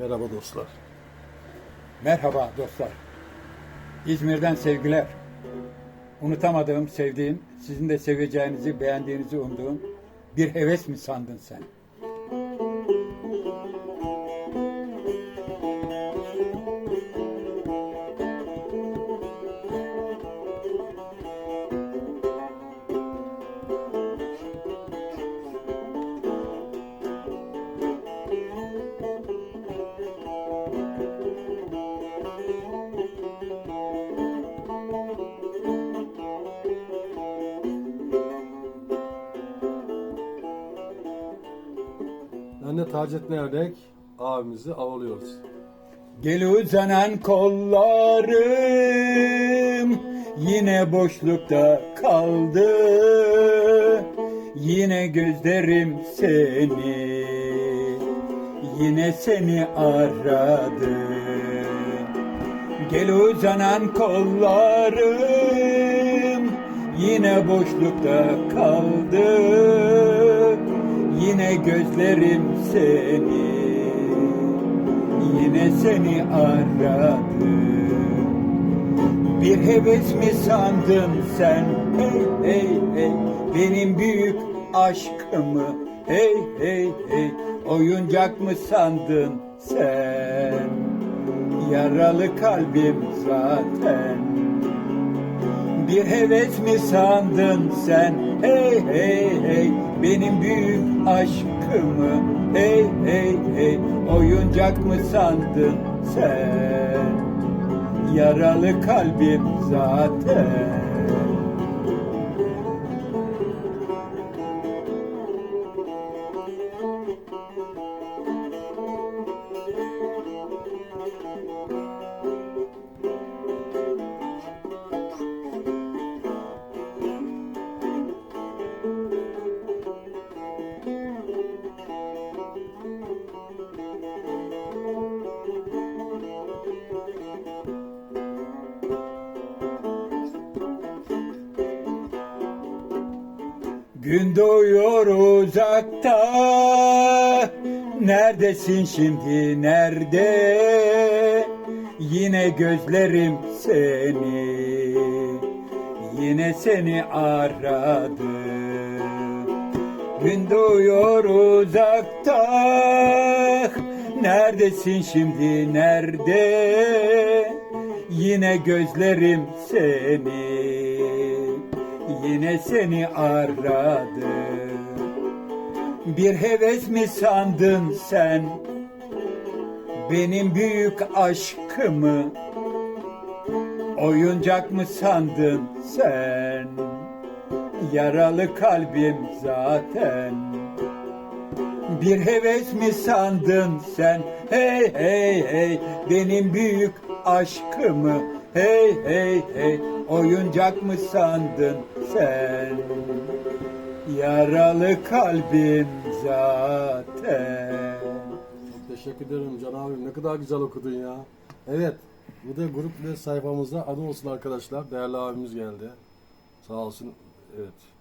Merhaba dostlar. Merhaba dostlar. İzmir'den sevgiler. Unutamadığım, sevdiğim, sizin de seveceğinizi, beğendiğinizi umduğum bir heves mi sandın sen? De Taceddin Erdek abimizi avlıyoruz. Gel uzanan kollarım yine boşlukta kaldı. Yine gözlerim seni, yine seni aradı. Gel uzanan kollarım yine boşlukta kaldı. Yine gözlerim seni, yine seni aradı. Bir heves mi sandın sen? Hey hey hey, benim büyük aşkımı. Hey hey hey, oyuncak mı sandın sen? Yaralı kalbim zaten. Bir heves mi sandın sen? Hey hey hey benim büyük aşkımı. Hey hey hey oyuncak mı sandın sen? Yaralı kalbim zaten. Gün doğuyor uzakta. Neredesin şimdi nerede? Yine gözlerim seni. Yine seni aradı. Gün doğuyor uzakta. Neredesin şimdi nerede? Yine gözlerim seni Yine seni aradı Bir heves mi sandın sen Benim büyük aşkımı Oyuncak mı sandın sen Yaralı kalbim zaten bir heves mi sandın sen? Hey hey hey benim büyük aşkımı. Hey hey hey oyuncak mı sandın sen? Yaralı kalbim zaten. Çok teşekkür ederim Can abim. Ne kadar güzel okudun ya. Evet. Bu da grup ve sayfamızda adı olsun arkadaşlar. Değerli abimiz geldi. Sağ olsun. Evet.